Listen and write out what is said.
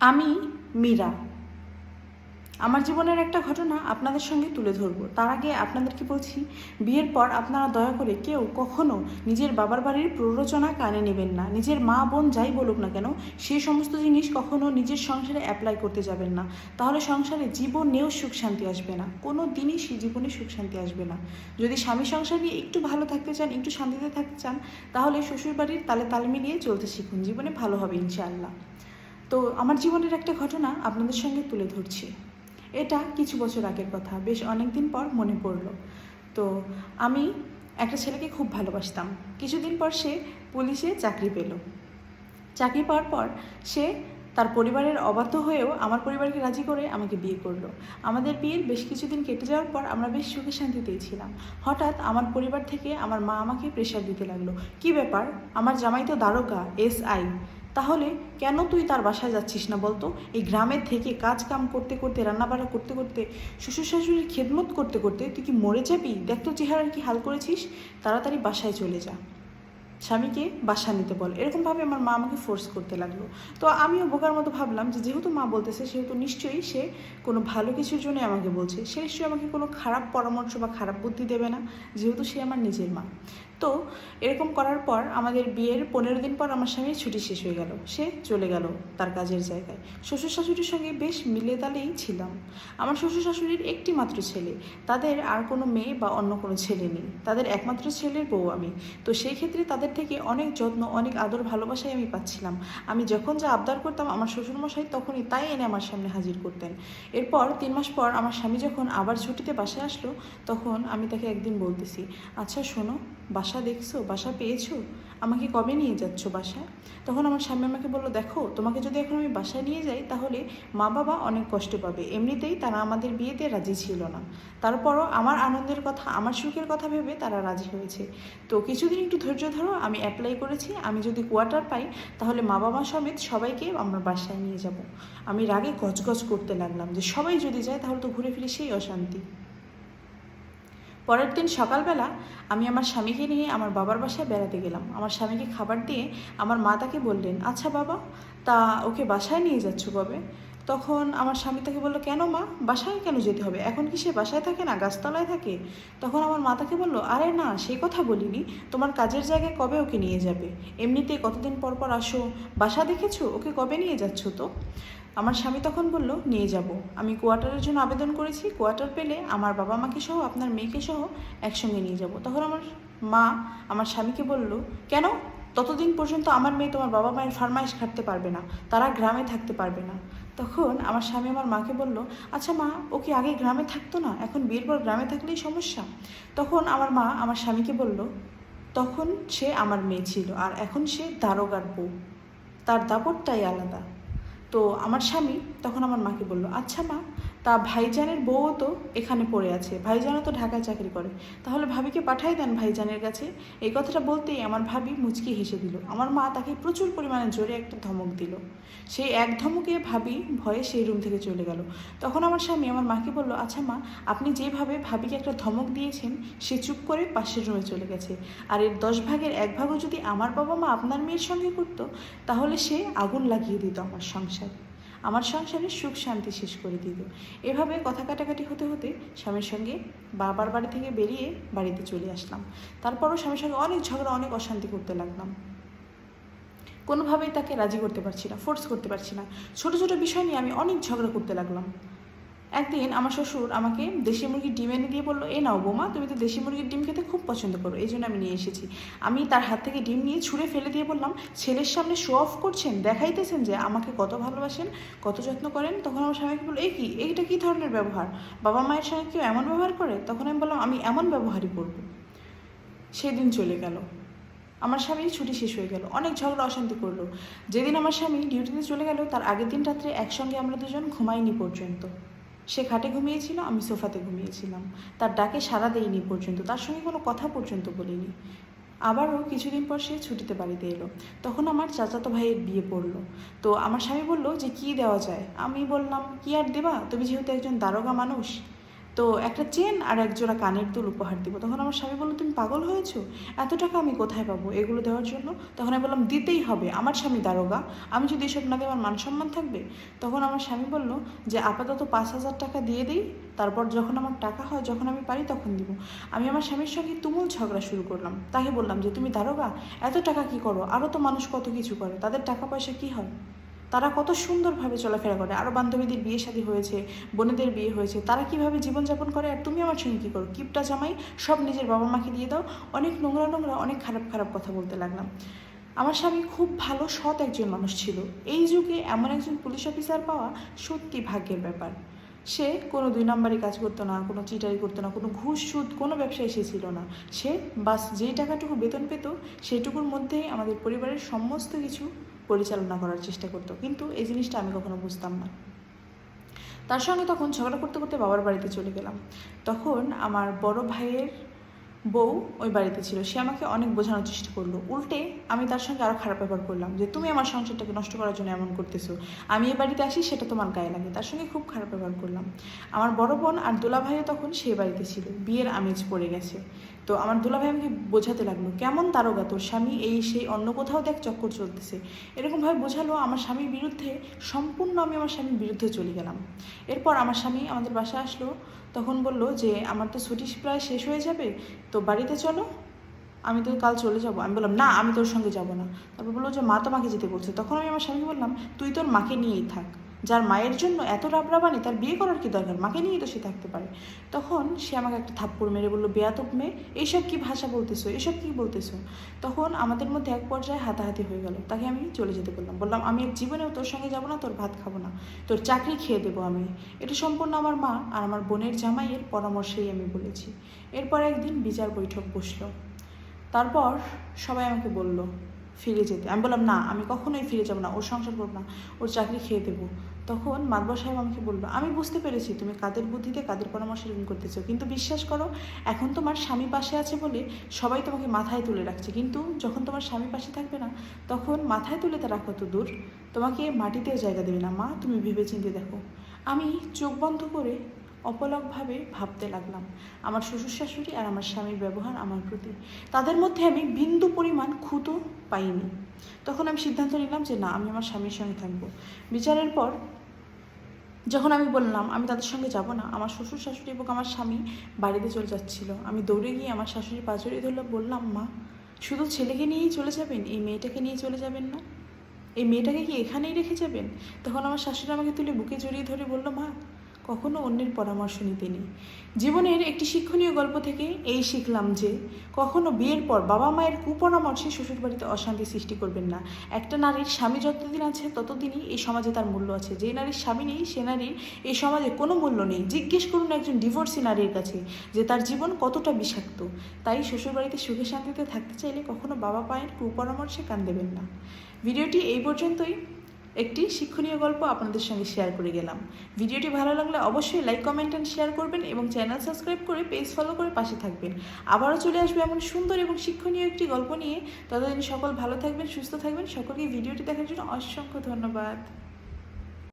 আমি মীরা। আমার জীবনের একটা ঘটনা আপনাদের সঙ্গে তুলে ধরবো। তার আগে আপনাদেরকে বলছি, বিয়ের পর আপনারা দয়া করে কেউ কখনো নিজের বাবার বাড়ির প্ররোচনা কানে নেবেন না। নিজের মা, বোন যাই বলুক না কেন সেই সমস্ত জিনিস কখনো নিজের সংসারে অ্যাপ্লাই করতে যাবেন না। তাহলে সংসারে জীবনেও সুখ শান্তি আসবে না। কোনো দিনই সেই জীবনে সুখ শান্তি আসবে না। যদি স্বামী সংসার নিয়ে একটু ভালো থাকতে চান, একটু শান্তিতে থাকতে চান, তাহলে শ্বশুরবাড়ির তালে তাল মিলিয়ে চলতে শিখুন। জীবনে ভালো হবে ইনশাআল্লাহ। তো আমার জীবনের একটা ঘটনা আপনাদের সঙ্গে তুলে ধরছি। এটা কিছু বছর আগের কথা, বেশ অনেক দিন পর মনে পড়ল। তো আমি একটা ছেলেকে খুব ভালোবাসতাম। কিছুদিন পর সে পুলিশে চাকরি পেল। চাকরি পাওয়ার পর সে তার পরিবারের অবাধ্য হয়েও আমার পরিবারকে রাজি করে আমাকে বিয়ে করল। আমাদের বিয়ের বেশ কিছুদিন কেটে যাওয়ার পর আমরা বেশ সুখে শান্তিতেই ছিলাম। হঠাৎ আমার পরিবার থেকে আমার মা আমাকে প্রেশার দিতে লাগল। কি ব্যাপার? আমার জামাই তো দারোগা এস আই তাহলে কেন তুই তার বাসায় যাচ্ছিস না বলতো? এই গ্রামের থেকে কাজ কাম করতে করতে, রান্নাবাড়া করতে করতে, শ্বশুর শাশুড়ির খেদমত করতে করতে তুই কি মরে যাবি? দেখ তো চেহারার কি হাল করেছিস। তাড়াতাড়ি বাসায় চলে যা। স্বামীকে বাসা নিতে বল। এরকমভাবে আমার মা আমাকে ফোর্স করতে লাগল। তো আমিও বোকার মতো ভাবলাম যে যেহেতু মা বলতেছে, সেহেতু নিশ্চয়ই সে কোনো ভালো কিছুর জন্য আমাকে বলছে। সে নিশ্চয়ই আমাকে কোনো খারাপ পরামর্শ বা খারাপ বুদ্ধি দেবে না, যেহেতু সে আমার নিজের মা। তো এরকম করার পর আমাদের বিয়ের পনেরো দিন পর আমার স্বামীর ছুটি শেষ হয়ে গেল। সে চলে গেল তার কাজের জায়গায়। শ্বশুর শাশুড়ির সঙ্গে বেশ মিলে তালেই ছিলাম। আমার শ্বশুর শাশুড়ির একটি মাত্র ছেলে। তাদের আর কোনো মেয়ে বা অন্য কোনো ছেলে নেই। তাদের একমাত্র ছেলের বউ আমি। তো সেই ক্ষেত্রে তাদের থেকে অনেক যত্ন, অনেক আদর, ভালোবাসাই আমি পাচ্ছিলাম। আমি যখন যা আবদার করতাম আমার শ্বশুরমশাই তখনই তাই এনে আমার সামনে হাজির করতেন। এরপর তিন মাস পর আমার স্বামী যখন আবার ছুটিতে বাসায় আসলো, তখন আমি তাকে একদিন বলতেছি আচ্ছা শোনো, বাসা দেখছ, বাসা পেয়েছ? আমাকে কবে নিয়ে যাচ্ছ বাসায়? তখন আমার স্বামী আমাকে বলল, দেখো, তোমাকে যদি এখন আমি বাসায় নিয়ে যাই, তাহলে মা বাবা অনেক কষ্ট পাবে। এমনিতেই তারা আমাদের বিয়েতে রাজি ছিল না। তারপরও আমার আনন্দের কথা, আমার সুখের কথা ভেবে তারা রাজি হয়েছে। তো কিছুদিন একটু ধৈর্য ধরো, আমি অ্যাপ্লাই করেছি। আমি যদি কোয়ার্টার পাই, তাহলে মা বাবা সমেত সবাইকে আমার বাসায় নিয়ে যাব। আমি রাগে গজগজ করতে লাগলাম যে সবাই যদি যায়, তাহলে তো ঘুরে ফিরে সেই অশান্তি। পরের দিন সকালবেলা আমি আমার স্বামীকে নিয়ে আমার বাবার বাসায় বেড়াতে গেলাম। আমার স্বামীকে খাবার দিয়ে আমার মা তাকে বললেন আচ্ছা বাবা, তা ওকে বাসায় নিয়ে যাচ্ছ কবে? তখন আমার স্বামী তাকে বলল, কেন মা? বাসায় কেন যেতে হবে? এখন কি সে বাসায় থাকে না? গাছতলায় থাকে? তখন আমার মা তাকে বলল, আরে না সেই কথা বলিনি। তোমার কাজের জায়গায় কবে ওকে নিয়ে যাবে? এমনিতে কতদিন পর পর আসো? বাসা দেখেছ? ওকে কবে নিয়ে যাচ্ছ তো? আমার স্বামী তখন বলল, নিয়ে যাব। আমি কোয়ার্টারের জন্য আবেদন করেছি। কোয়ার্টার পেলে আমার বাবা মাকে সহ আপনার মেয়েকে সহ একসঙ্গে নিয়ে যাব। তখন আমার মা আমার স্বামীকে বলল, কেন? ততদিন পর্যন্ত আমার মেয়ে তোমার বাবা মায়ের ফারমাইশ খাটতে পারবে না। তারা গ্রামে থাকতে পারবে না। তখন আমার স্বামী আমার মাকে বলল আচ্ছা মা, ও কি আগে গ্রামে থাকতো না? এখন বিয়ের পর গ্রামে থাকলেই সমস্যা? তখন আমার মা আমার স্বামীকে বলল, তখন সে আমার মেয়ে ছিল, আর এখন সে দারোগার বউ। তার দাপটটাই আলাদা। তো আমার স্বামী তখন আমার মাকে বলল আচ্ছা মা তা ভাইজানের বউও তো এখানে পড়ে আছে। ভাইজানও তো ঢাকায় চাকরি করে। তাহলে ভাবিকে পাঠাই দেন ভাইজানের কাছে। এই কথাটা বলতেই আমার ভাবি মুচকি হেসে দিল। আমার মা তাকে প্রচুর পরিমাণে জোরে একটা ধমক দিল। সেই এক ধমকে ভাবি ভয়ে সেই রুম থেকে চলে গেল। তখন আমার স্বামী আমার মাকে বলল আচ্ছা মা, আপনি যেভাবে ভাবিকে একটা ধমক দিয়েছেন, সে চুপ করে পাশের রুমে চলে গেছে। আর এর দশ ভাগের এক ভাগও যদি আমার বাবা মা আপনার মেয়ের সঙ্গে করতো, তাহলে সে আগুন লাগিয়ে দিত আমার সংসার। আমার সংসারে সুখ শান্তি শেষ করে দিত এভাবে কথা কাটাকাটি হতে হতে স্বামীর সঙ্গে বাবার বাড়ি থেকে বেরিয়ে বাড়িতে চলে আসলাম। তারপরও স্বামীর সঙ্গে অনেক ঝগড়া, অনেক অশান্তি করতে লাগলাম। কোনোভাবেই তাকে রাজি করতে পারছি না ফোর্স করতে পারছি না। ছোটো ছোটো বিষয় নিয়ে আমি অনেক ঝগড়া করতে লাগলাম। একদিন আমার শ্বশুর আমাকে দেশি মুরগির ডিম এনে দিয়ে বলল, এ নাও বোমা, তুমি তো দেশি মুরগির ডিম খেতে খুব পছন্দ করো, এই জন্য আমি নিয়ে এসেছি। আমি তার হাত থেকে ডিম নিয়ে ছুঁড়ে ফেলে দিয়ে বললাম, ছেলের সামনে শো অফ করছেন, দেখাইতেছেন যে আমাকে কত ভালোবাসেন, কত যত্ন করেন। তখন আমার স্বামীকে বলল এই কি, এইটা কী ধরনের ব্যবহার? বাবা মায়ের সঙ্গে কেউ এমন ব্যবহার করে? তখন আমি বললাম, আমি এমন ব্যবহারই করব। সেদিন চলে গেল। আমার স্বামী ছুটি শেষ হয়ে গেল, অনেক ঝগড়া অশান্তি করল। যেদিন আমার স্বামী ডিউটিতে চলে গেল, তার আগের দিন রাত্রে একসঙ্গে আমরা দুজন ঘুমাইনি পর্যন্ত। সে খাটে ঘুমিয়েছিল, আমি সোফাতে ঘুমিয়েছিলাম। তার ডাকে সাড়া দেয়নি পর্যন্ত, তার সঙ্গে কোনো কথা পর্যন্ত বলিনি। আবারও কিছুদিন পর সে ছুটিতে বাড়িতে এলো। তখন আমার চাচাতো ভাইয়ের বিয়ে পড়ল। তো আমার স্বামী বলল যে, কি দেওয়া যায়? আমি বললাম, কি আর দেবা? তুমি যেহেতু একজন দারোগা মানুষ তো একটা চেন আর এক জোড়া কানের দুল উপহার দিব। তখন আমার স্বামী বলল, তুমি পাগল হয়েছো? এত টাকা আমি কোথায় পাবো? এগুলো দেওয়ার জন্য তখন আমি বললাম, দিতেই হবে। আমার স্বামী দারোগা। আমি যদি এসব না দিই, আমার মান সম্মান থাকবে? তখন আমার স্বামী বলল যে, আপাতত পাঁচ হাজার টাকা দিয়ে দিই। তারপর যখন আমার টাকা হয়, যখন আমি পারি তখন দিব। আমি আমার স্বামীর সঙ্গে তুমুল ঝগড়া শুরু করলাম। তাকে বললাম যে, তুমি দারোগা? এত টাকা কি করো? আরও তো মানুষ কত কিছু করে। তাদের টাকা পয়সা কি হয়? তারা কত সুন্দরভাবে চলাফেরা করে। আরও বান্ধবীদের বিয়ে শাদী হয়েছে, বোনেদের বিয়ে হয়েছে, তারা কীভাবে জীবনযাপন করে আর তুমি আমার সঙ্গে কী করো? কিপটা জামাই, সব নিজের বাবা মাকে দিয়ে দাও। অনেক নোংরা নোংরা, অনেক খারাপ খারাপ কথা বলতে লাগলাম। আমার স্বামী খুব ভালো, সৎ একজন মানুষ ছিল। এই যুগে এমন একজন পুলিশ অফিসার পাওয়া সত্যি ভাগ্যের ব্যাপার। সে কোনো দুই নম্বরে কাজ করতো না, কোনো চিটারি করতো না, কোনো ঘুষ সুদ, কোনো ব্যবসায় সে ছিল না। সে বাস যেই টাকাটুকু বেতন পেত সেইটুকুর মধ্যেই আমাদের পরিবারের সমস্ত কিছু পরিচালনা করার চেষ্টা করতো। কিন্তু এই জিনিসটা আমি কখনো বুঝতাম না। তার সঙ্গে তখন ঝগড়া করতে করতে বাবার বাড়িতে চলে গেলাম। তখন আমার বড় ভাইয়ের বউ ওই বাড়িতে ছিল। সে আমাকে অনেক বোঝানোর চেষ্টা করল। উল্টে আমি তার সঙ্গে আরও খারাপ ব্যবহার করলাম যে, তুমি আমার সংসারটাকে নষ্ট করার জন্য এমন করতেছো। আমি এই বাড়িতে আসি, সেটা তোমার গায়ে লাগে। তার সঙ্গে খুব খারাপ ব্যবহার করলাম। আমার বড় বোন আর দোলা ভাইও তখন সেই বাড়িতে ছিল। বিয়ের আমেজ পড়ে গেছে। তো আমার দুলা ভাই আমাকে বোঝাতে লাগল, কেমন তারকা তোর স্বামী? এই সেই অন্য কোথাও দেখ, চক্কর চলতেছে। এরকমভাবে বোঝালো, আমার স্বামীর বিরুদ্ধে, সম্পূর্ণ আমি আমার স্বামীর বিরুদ্ধে চলে গেলাম। এরপর আমার স্বামী আমাদের বাসায় আসলো। তখন বলল যে, আমার তো ছুটি প্রায় শেষ হয়ে যাবে, তো বাড়িতে চলো। আমি তো কাল চলে যাব। আমি বললাম, না, আমি তোর সঙ্গে যাব না। তারপর বলল যে, মা তোমাকে যেতে বলছে। তখন আমি আমার স্বামীকে বললাম, তুই তোর মাকে নিয়েই থাক। যার মায়ের জন্য এত রাবরাবানি তার বিয়ে করার কি দরকার? মাকে নিয়েই তো সে থাকতে পারে। তখন সে আমাকে একটা থাপ্পড় মেরে বলল বেয়াতব মেয়ে এইসব কি ভাষা বলতেছো? এসব কি বলতেছো? তখন আমাদের মধ্যে এক পর্যায়ে হাতাহাতি হয়ে গেল। তাকে আমি চলে যেতে বললাম। বললাম, আমি এক জীবনেও তোর সঙ্গে যাব না, তোর ভাত খাব না। তোর চাকরি খেয়ে দেবো আমি। এটা সম্পূর্ণ আমার মা আর আমার বোনের জামাইয়ের পরামর্শেই আমি বলেছি। এরপর একদিন বিচার বৈঠক বসল। তারপর সবাই আমাকে বলল ফিরে যেতে। আমি বললাম, না, আমি কখনোই ফিরে যাব না, ওর সংসার করব না, ওর চাকরি খেয়ে দেবো। তখন মাতবর সাহেব আমাকে বলল, আমি বুঝতে পেরেছি, তুমি কাদের বুদ্ধিতে কাদের পরামর্শে ঋণ করতেছো, কিন্তু বিশ্বাস করো, এখন তোমার স্বামী পাশে আছে বলে সবাই তোমাকে মাথায় তুলে রাখছে। কিন্তু যখন তোমার স্বামী পাশে থাকবে না, তখন মাথায় তুলে তারা কত দূর? তোমাকে মাটিতেও জায়গা দেবে না। মা, তুমি ভেবে চিন্তে দেখো। আমি চোখ বন্ধ করে অপলকভাবে ভাবতে লাগলাম। আমার শ্বশুর শাশুড়ি আর আমার স্বামীর ব্যবহার আমার প্রতি। তাদের মধ্যে আমি বিন্দু পরিমাণ খুঁতো পাইনি। তখন আমি সিদ্ধান্ত নিলাম যে না, আমি আমার স্বামীর সঙ্গে থাকব। বিচারের পর যখন আমি বললাম, আমি তাদের সঙ্গে যাব না, আমার শ্বশুর শাশুড়ি এবং আমার স্বামী বাড়িতে চলে যাচ্ছিল। আমি দৌড়ে গিয়ে আমার শাশুড়ি পাঁচড়ি ধরলাম বললাম, মা, শুধু ছেলেকে নিয়েই চলে যাবেন? এই মেয়েটাকে নিয়ে চলে যাবেন না? এই মেয়েটাকে কি এখানেই রেখে যাবেন? তখন আমার শাশুড়ি আমাকে তুলে বুকে জড়িয়ে ধরে বলল, মা কখনো অন্যের পরামর্শ নিতে নেই জীবনের একটি শিক্ষণীয় গল্প থেকে এই শিখলাম যে, কখনো বিয়ের পর বাবা মায়ের কুপরামর্শে শ্বশুরবাড়িতে অশান্তি সৃষ্টি করবেন না। একটা নারীর স্বামী যতদিন আছে, ততদিনই এই সমাজে তার মূল্য আছে। যে নারীর স্বামী নেই, সে নারীর এই সমাজে কোনো মূল্য নেই। জিজ্ঞেস করুন একজন ডিভোর্সি নারীর কাছে যে, তার জীবন কতটা বিষাক্ত? তাই শ্বশুরবাড়িতে সুখে শান্তিতে থাকতে চাইলে কখনো বাবা মায়ের কুপরামর্শে কান দেবেন না। ভিডিওটি এই পর্যন্তই। একটি শিক্ষণীয় গল্প আপনাদের সঙ্গে শেয়ার করে গেলাম। ভিডিওটি ভালো লাগলে অবশ্যই লাইক কমেন্ট অ্যান্ড শেয়ার করবেন এবং চ্যানেল সাবস্ক্রাইব করে পেজ ফলো করে পাশে থাকবেন। আবারও চলে আসবে এমন সুন্দর এবং শিক্ষণীয় একটি গল্প নিয়ে। ততদিন সকল ভালো থাকবেন, সুস্থ থাকবেন। সকলকে ভিডিওটি দেখার জন্য অসংখ্য ধন্যবাদ।